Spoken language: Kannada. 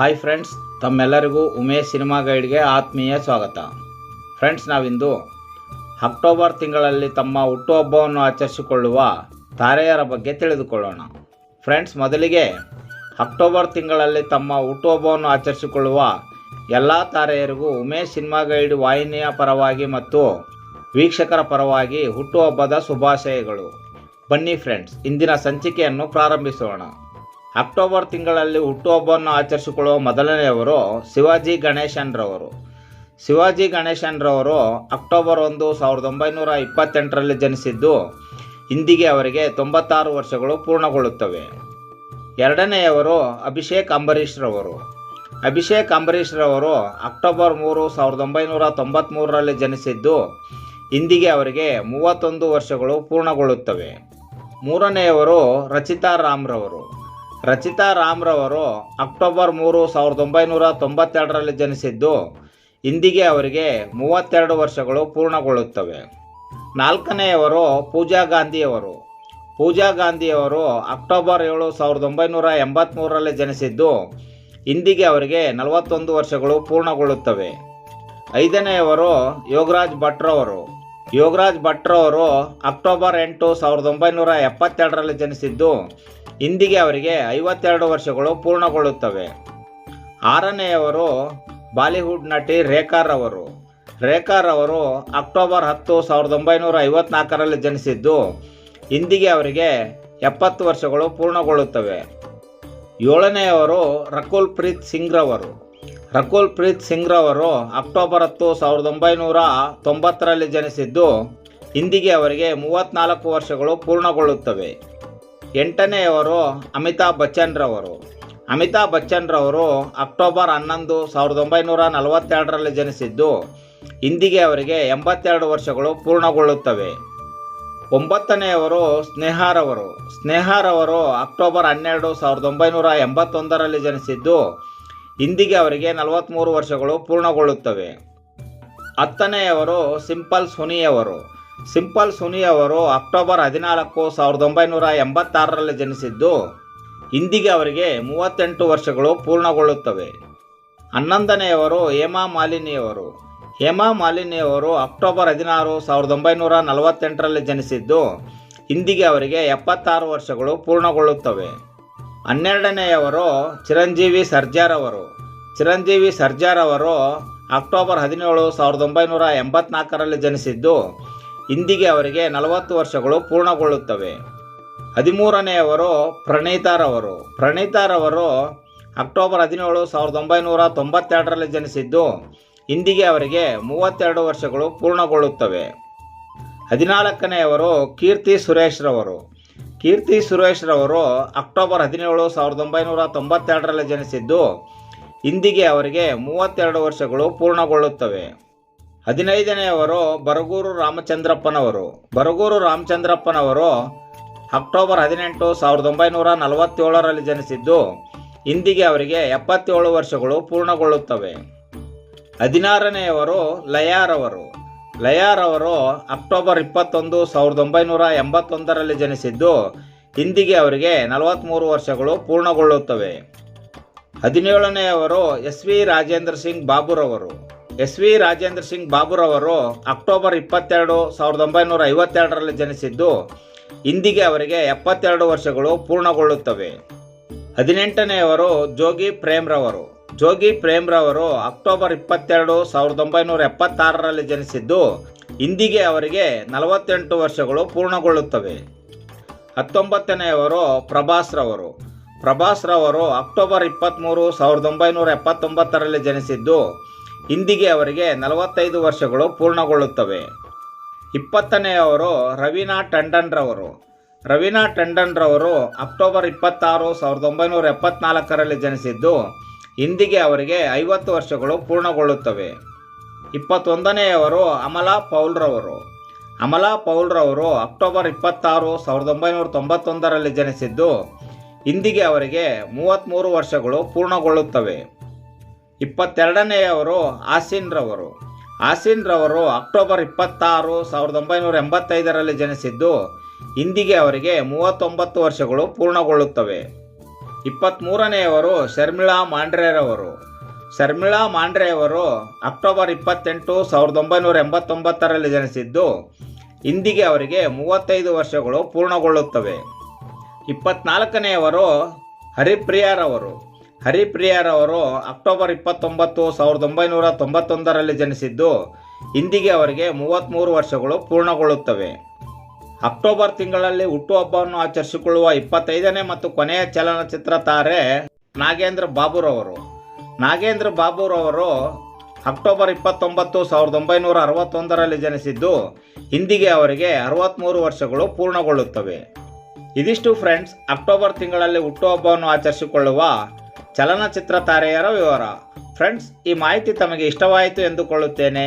ಹಾಯ್ ಫ್ರೆಂಡ್ಸ್ ತಮ್ಮೆಲ್ಲರಿಗೂ ಉಮೇಶ್ ಸಿನಿಮಾ ಗೈಡ್ಗೆ ಆತ್ಮೀಯ ಸ್ವಾಗತ. ಫ್ರೆಂಡ್ಸ್ ನಾವಿಂದು ಅಕ್ಟೋಬರ್ ತಿಂಗಳಲ್ಲಿ ತಮ್ಮ ಹುಟ್ಟುಹಬ್ಬವನ್ನು ಆಚರಿಸಿಕೊಳ್ಳುವ ತಾರೆಯರ ಬಗ್ಗೆ ತಿಳಿದುಕೊಳ್ಳೋಣ. ಫ್ರೆಂಡ್ಸ್ ಮೊದಲಿಗೆ ಅಕ್ಟೋಬರ್ ತಿಂಗಳಲ್ಲಿ ತಮ್ಮ ಹುಟ್ಟುಹಬ್ಬವನ್ನು ಆಚರಿಸಿಕೊಳ್ಳುವ ಎಲ್ಲ ತಾರೆಯರಿಗೂ ಉಮೇಶ್ ಸಿನಿಮಾ ಗೈಡ್ ವಾಹಿನಿಯ ಪರವಾಗಿ ಮತ್ತು ವೀಕ್ಷಕರ ಪರವಾಗಿ ಹುಟ್ಟುಹಬ್ಬದ ಶುಭಾಶಯಗಳು. ಬನ್ನಿ ಫ್ರೆಂಡ್ಸ್ ಇಂದಿನ ಸಂಚಿಕೆಯನ್ನು ಪ್ರಾರಂಭಿಸೋಣ. ಅಕ್ಟೋಬರ್ ತಿಂಗಳಲ್ಲಿ ಹುಟ್ಟುಹಬ್ಬವನ್ನು ಆಚರಿಸಿಕೊಳ್ಳುವ ಮೊದಲನೆಯವರು ಶಿವಾಜಿ ಗಣೇಶನ್ರವರು. ಶಿವಾಜಿ ಗಣೇಶನ್ರವರು ಅಕ್ಟೋಬರ್ ಒಂದು ಸಾವಿರದ ಒಂಬೈನೂರ ಇಪ್ಪತ್ತೆಂಟರಲ್ಲಿ ಜನಿಸಿದ್ದು, ಇಂದಿಗೆ ಅವರಿಗೆ ತೊಂಬತ್ತಾರು ವರ್ಷಗಳು ಪೂರ್ಣಗೊಳ್ಳುತ್ತವೆ. ಎರಡನೆಯವರು ಅಭಿಷೇಕ್ ಅಂಬರೀಷ್ರವರು ಅಭಿಷೇಕ್ ಅಂಬರೀಷ್ರವರು ಅಕ್ಟೋಬರ್ ಮೂರು ಸಾವಿರದ ಒಂಬೈನೂರ ತೊಂಬತ್ತ್ಮೂರರಲ್ಲಿ ಜನಿಸಿದ್ದು, ಇಂದಿಗೆ ಅವರಿಗೆ ಮೂವತ್ತೊಂದು ವರ್ಷಗಳು ಪೂರ್ಣಗೊಳ್ಳುತ್ತವೆ. ಮೂರನೆಯವರು ರಚಿತಾ ರಾಮ್ರವರು. ರಚಿತಾ ರಾಮ್ರವರು ಅಕ್ಟೋಬರ್ ಮೂರು ಸಾವಿರದ ಒಂಬೈನೂರ ತೊಂಬತ್ತೆರಡರಲ್ಲಿ ಜನಿಸಿದ್ದು, ಇಂದಿಗೆ ಅವರಿಗೆ ಮೂವತ್ತೆರಡು ವರ್ಷಗಳು ಪೂರ್ಣಗೊಳ್ಳುತ್ತವೆ. ನಾಲ್ಕನೆಯವರು ಪೂಜಾ ಗಾಂಧಿಯವರು. ಪೂಜಾ ಗಾಂಧಿಯವರು ಅಕ್ಟೋಬರ್ ಏಳು ಸಾವಿರದ ಒಂಬೈನೂರ ಎಂಬತ್ತ್ಮೂರರಲ್ಲಿ ಜನಿಸಿದ್ದು, ಇಂದಿಗೆ ಅವರಿಗೆ ನಲವತ್ತೊಂದು ವರ್ಷಗಳು ಪೂರ್ಣಗೊಳ್ಳುತ್ತವೆ. ಐದನೆಯವರು ಯೋಗರಾಜ್ ಭಟ್ರವರು. ಯೋಗರಾಜ್ ಭಟ್ರವರು ಅಕ್ಟೋಬರ್ ಎಂಟು ಸಾವಿರದ ಒಂಬೈನೂರ ಎಪ್ಪತ್ತೆರಡರಲ್ಲಿ ಜನಿಸಿದ್ದು, ಇಂದಿಗೆ ಅವರಿಗೆ ಐವತ್ತೆರಡು ವರ್ಷಗಳು ಪೂರ್ಣಗೊಳ್ಳುತ್ತವೆ. ಆರನೆಯವರು ಬಾಲಿವುಡ್ ನಟಿ ರೇಖಾರವರು ರೇಖಾರವರು ಅಕ್ಟೋಬರ್ ಹತ್ತು ಸಾವಿರದ ಒಂಬೈನೂರ ಐವತ್ನಾಲ್ಕರಲ್ಲಿ ಜನಿಸಿದ್ದು, ಇಂದಿಗೆ ಅವರಿಗೆ ಎಪ್ಪತ್ತು ವರ್ಷಗಳು ಪೂರ್ಣಗೊಳ್ಳುತ್ತವೆ. ಏಳನೆಯವರು ರಕುಲ್ ಪ್ರೀತ್ ಸಿಂಗ್ರವರು. ರಕುಲ್ ಪ್ರೀತ್ ಸಿಂಗ್ರವರು ಅಕ್ಟೋಬರ್ ಹತ್ತು ಸಾವಿರದ ಒಂಬೈನೂರ ತೊಂಬತ್ತರಲ್ಲಿ ಜನಿಸಿದ್ದು, ಇಂದಿಗೆ ಅವರಿಗೆ ಮೂವತ್ತ್ನಾಲ್ಕು ವರ್ಷಗಳು ಪೂರ್ಣಗೊಳ್ಳುತ್ತವೆ. ಎಂಟನೆಯವರು ಅಮಿತಾಬ್ ಬಚ್ಚನ್ರವರು. ಅಮಿತಾಬ್ ಬಚ್ಚನ್ರವರು ಅಕ್ಟೋಬರ್ ಹನ್ನೊಂದು ಸಾವಿರದ ಒಂಬೈನೂರ ನಲವತ್ತೆರಡರಲ್ಲಿ ಜನಿಸಿದ್ದು, ಇಂದಿಗೆ ಅವರಿಗೆ ಎಂಬತ್ತೆರಡು ವರ್ಷಗಳು ಪೂರ್ಣಗೊಳ್ಳುತ್ತವೆ. ಒಂಬತ್ತನೆಯವರು ಸ್ನೇಹಾರವರು. ಸ್ನೇಹಾರವರು ಅಕ್ಟೋಬರ್ ಹನ್ನೆರಡು ಸಾವಿರದ ಒಂಬೈನೂರ ಎಂಬತ್ತೊಂದರಲ್ಲಿ ಜನಿಸಿದ್ದು ಇಂದಿಗೆ ಅವರಿಗೆ ನಲವತ್ತ್ಮೂರು ವರ್ಷಗಳು ಪೂರ್ಣಗೊಳ್ಳುತ್ತವೆ. ಹತ್ತನೆಯವರು ಸಿಂಪಲ್ ಸುನಿಯವರು. ಸಿಂಪಲ್ ಸುನಿಯವರು ಅಕ್ಟೋಬರ್ ಹದಿನಾಲ್ಕು ಸಾವಿರದ ಒಂಬೈನೂರ ಎಂಬತ್ತಾರರಲ್ಲಿ ಜನಿಸಿದ್ದು ಇಂದಿಗೆ ಅವರಿಗೆ ಮೂವತ್ತೆಂಟು ವರ್ಷಗಳು ಪೂರ್ಣಗೊಳ್ಳುತ್ತವೆ. ಹನ್ನೊಂದನೆಯವರು ಹೇಮಾ ಮಾಲಿನಿಯವರು. ಹೇಮಾ ಮಾಲಿನಿಯವರು ಅಕ್ಟೋಬರ್ ಹದಿನಾರು ಸಾವಿರದ ಒಂಬೈನೂರ ನಲವತ್ತೆಂಟರಲ್ಲಿ ಜನಿಸಿದ್ದು ಇಂದಿಗೆ ಅವರಿಗೆ ಎಪ್ಪತ್ತಾರು ವರ್ಷಗಳು ಪೂರ್ಣಗೊಳ್ಳುತ್ತವೆ. ಹನ್ನೆರಡನೆಯವರು ಚಿರಂಜೀವಿ ಸರ್ಜಾರ್ ಅವರು ಚಿರಂಜೀವಿ ಸರ್ಜಾರ್ ಅವರು ಅಕ್ಟೋಬರ್ ಹದಿನೇಳು ಸಾವಿರದ ಒಂಬೈನೂರ ಎಂಬತ್ನಾಲ್ಕರಲ್ಲಿ ಜನಿಸಿದ್ದು, ಇಂದಿಗೆ ಅವರಿಗೆ ನಲವತ್ತು ವರ್ಷಗಳು ಪೂರ್ಣಗೊಳ್ಳುತ್ತವೆ. ಹದಿಮೂರನೆಯವರು ಪ್ರಣೀತಾರವರು. ಪ್ರಣೀತಾರವರು ಅಕ್ಟೋಬರ್ ಹದಿನೇಳು ಸಾವಿರದ ಒಂಬೈನೂರ ತೊಂಬತ್ತೆರಡರಲ್ಲಿ ಜನಿಸಿದ್ದು, ಇಂದಿಗೆ ಅವರಿಗೆ ಮೂವತ್ತೆರಡು ವರ್ಷಗಳು ಪೂರ್ಣಗೊಳ್ಳುತ್ತವೆ. ಹದಿನಾಲ್ಕನೆಯವರು ಕೀರ್ತಿ ಸುರೇಶ್ರವರು. ಕೀರ್ತಿ ಸುರೇಶ್ರವರು ಅಕ್ಟೋಬರ್ ಹದಿನೇಳು ಸಾವಿರದ ಒಂಬೈನೂರ ತೊಂಬತ್ತೆರಡರಲ್ಲಿ ಜನಿಸಿದ್ದು, ಇಂದಿಗೆ ಅವರಿಗೆ ಮೂವತ್ತೆರಡು ವರ್ಷಗಳು ಪೂರ್ಣಗೊಳ್ಳುತ್ತವೆ. ಹದಿನೈದನೆಯವರು ಬರಗೂರು ರಾಮಚಂದ್ರಪ್ಪನವರು. ಬರಗೂರು ರಾಮಚಂದ್ರಪ್ಪನವರು ಅಕ್ಟೋಬರ್ ಹದಿನೆಂಟು ಸಾವಿರದ ಒಂಬೈನೂರ ನಲವತ್ತೇಳರಲ್ಲಿ ಜನಿಸಿದ್ದು, ಇಂದಿಗೆ ಅವರಿಗೆ ಎಪ್ಪತ್ತೇಳು ವರ್ಷಗಳು ಪೂರ್ಣಗೊಳ್ಳುತ್ತವೆ. ಹದಿನಾರನೆಯವರು ಲಯಾರವರು ಲಯಾರವರು ಅಕ್ಟೋಬರ್ ಇಪ್ಪತ್ತೊಂದು ಸಾವಿರದ ಒಂಬೈನೂರ ಎಂಬತ್ತೊಂದರಲ್ಲಿ ಜನಿಸಿದ್ದು ಇಂದಿಗೆ ಅವರಿಗೆ ನಲವತ್ತ್ಮೂರು ವರ್ಷಗಳು ಪೂರ್ಣಗೊಳ್ಳುತ್ತವೆ. ಹದಿನೇಳನೆಯವರು ಎಸ್ ವಿ ರಾಜೇಂದ್ರ ಸಿಂಗ್ ಬಾಬುರವರು. ಎಸ್ ವಿ ರಾಜೇಂದ್ರ ಸಿಂಗ್ ಬಾಬುರವರು ಅಕ್ಟೋಬರ್ ಇಪ್ಪತ್ತೆರಡು ಸಾವಿರದ ಒಂಬೈನೂರ ಐವತ್ತೆರಡರಲ್ಲಿ ಜನಿಸಿದ್ದು, ಇಂದಿಗೆ ಅವರಿಗೆ ಎಪ್ಪತ್ತೆರಡು ವರ್ಷಗಳು ಪೂರ್ಣಗೊಳ್ಳುತ್ತವೆ. ಹದಿನೆಂಟನೆಯವರು ಜೋಗಿ ಪ್ರೇಮ್ರವರು. ಜೋಗಿ ಪ್ರೇಮ್ರವರು ಅಕ್ಟೋಬರ್ ಇಪ್ಪತ್ತೆರಡು ಸಾವಿರದ ಒಂಬೈನೂರ ಎಪ್ಪತ್ತಾರರಲ್ಲಿ ಜನಿಸಿದ್ದು, ಇಂದಿಗೆ ಅವರಿಗೆ ನಲವತ್ತೆಂಟು ವರ್ಷಗಳು ಪೂರ್ಣಗೊಳ್ಳುತ್ತವೆ. ಹತ್ತೊಂಬತ್ತನೆಯವರು ಪ್ರಭಾಸ್ರವರು ಪ್ರಭಾಸ್ರವರು ಅಕ್ಟೋಬರ್ ಇಪ್ಪತ್ತ್ಮೂರು ಸಾವಿರದ ಒಂಬೈನೂರ ಎಪ್ಪತ್ತೊಂಬತ್ತರಲ್ಲಿ ಜನಿಸಿದ್ದು, ಇಂದಿಗೆ ಅವರಿಗೆ ನಲವತ್ತೈದು ವರ್ಷಗಳು ಪೂರ್ಣಗೊಳ್ಳುತ್ತವೆ. ಇಪ್ಪತ್ತನೆಯವರು ರವೀನಾ ಟಂಡನ್ರವರು ರವೀನಾ ಟಂಡನ್ರವರು ಅಕ್ಟೋಬರ್ ಇಪ್ಪತ್ತಾರು ಸಾವಿರದ ಒಂಬೈನೂರ ಎಪ್ಪತ್ನಾಲ್ಕರಲ್ಲಿ ಜನಿಸಿದ್ದು ಇಂದಿಗೆ ಅವರಿಗೆ ಐವತ್ತು ವರ್ಷಗಳು ಪೂರ್ಣಗೊಳ್ಳುತ್ತವೆ. ಇಪ್ಪತ್ತೊಂದನೆಯವರು ಅಮಲಾ ಪೌಲ್ರವರು. ಅಮಲಾ ಪೌಲ್ರವರು ಅಕ್ಟೋಬರ್ ಇಪ್ಪತ್ತಾರು ಸಾವಿರದ ಒಂಬೈನೂರ ತೊಂಬತ್ತೊಂದರಲ್ಲಿ ಜನಿಸಿದ್ದು, ಇಂದಿಗೆ ಅವರಿಗೆ ಮೂವತ್ತ್ಮೂರು ವರ್ಷಗಳು ಪೂರ್ಣಗೊಳ್ಳುತ್ತವೆ. ಇಪ್ಪತ್ತೆರಡನೆಯವರು ಆಸೀನ್ರವರು. ಆಸೀನ್ರವರು ಅಕ್ಟೋಬರ್ ಇಪ್ಪತ್ತಾರು ಸಾವಿರದ ಒಂಬೈನೂರ ಎಂಬತ್ತೈದರಲ್ಲಿ ಜನಿಸಿದ್ದು, ಇಂದಿಗೆ ಅವರಿಗೆ ಮೂವತ್ತೊಂಬತ್ತು ವರ್ಷಗಳು ಪೂರ್ಣಗೊಳ್ಳುತ್ತವೆ. ಇಪ್ಪತ್ತ್ಮೂರನೆಯವರು ಶರ್ಮಿಳಾ ಮಾಂಡ್ರೆರವರು. ಶರ್ಮಿಳಾ ಮಾಂಡ್ರೆಯವರು ಅಕ್ಟೋಬರ್ ಇಪ್ಪತ್ತೆಂಟು ಸಾವಿರದ ಒಂಬೈನೂರ ಎಂಬತ್ತೊಂಬತ್ತರಲ್ಲಿ ಜನಿಸಿದ್ದು, ಇಂದಿಗೆ ಅವರಿಗೆ ಮೂವತ್ತೈದು ವರ್ಷಗಳು ಪೂರ್ಣಗೊಳ್ಳುತ್ತವೆ. ಇಪ್ಪತ್ನಾಲ್ಕನೆಯವರು ಹರಿಪ್ರಿಯಾರವರು. ಹರಿಪ್ರಿಯಾರವರು ಅಕ್ಟೋಬರ್ ಇಪ್ಪತ್ತೊಂಬತ್ತು ಸಾವಿರದ ಒಂಬೈನೂರ ತೊಂಬತ್ತೊಂದರಲ್ಲಿ ಜನಿಸಿದ್ದು, ಇಂದಿಗೆ ಅವರಿಗೆ ಮೂವತ್ತ್ಮೂರು ವರ್ಷಗಳು ಪೂರ್ಣಗೊಳ್ಳುತ್ತವೆ. ಅಕ್ಟೋಬರ್ ತಿಂಗಳಲ್ಲಿ ಹುಟ್ಟುಹಬ್ಬವನ್ನು ಆಚರಿಸಿಕೊಳ್ಳುವ ಇಪ್ಪತ್ತೈದನೇ ಮತ್ತು ಕೊನೆಯ ಚಲನಚಿತ್ರ ತಾರೆ ನಾಗೇಂದ್ರ ಬಾಬುರವರು. ನಾಗೇಂದ್ರ ಬಾಬುರವರು ಅಕ್ಟೋಬರ್ ಇಪ್ಪತ್ತೊಂಬತ್ತು ಸಾವಿರದ ಒಂಬೈನೂರ ಅರವತ್ತೊಂದರಲ್ಲಿ ಜನಿಸಿದ್ದು, ಇಂದಿಗೆ ಅವರಿಗೆ ಅರವತ್ತ್ಮೂರು ವರ್ಷಗಳು ಪೂರ್ಣಗೊಳ್ಳುತ್ತವೆ. ಇದಿಷ್ಟು ಫ್ರೆಂಡ್ಸ್, ಅಕ್ಟೋಬರ್ ತಿಂಗಳಲ್ಲಿ ಹುಟ್ಟುಹಬ್ಬವನ್ನು ಆಚರಿಸಿಕೊಳ್ಳುವ ಚಲನಚಿತ್ರ ತಾರೆಯರ ವಿವರ. ಫ್ರೆಂಡ್ಸ್, ಈ ಮಾಹಿತಿ ತಮಗೆ ಇಷ್ಟವಾಯಿತು ಎಂದುಕೊಳ್ಳುತ್ತೇನೆ.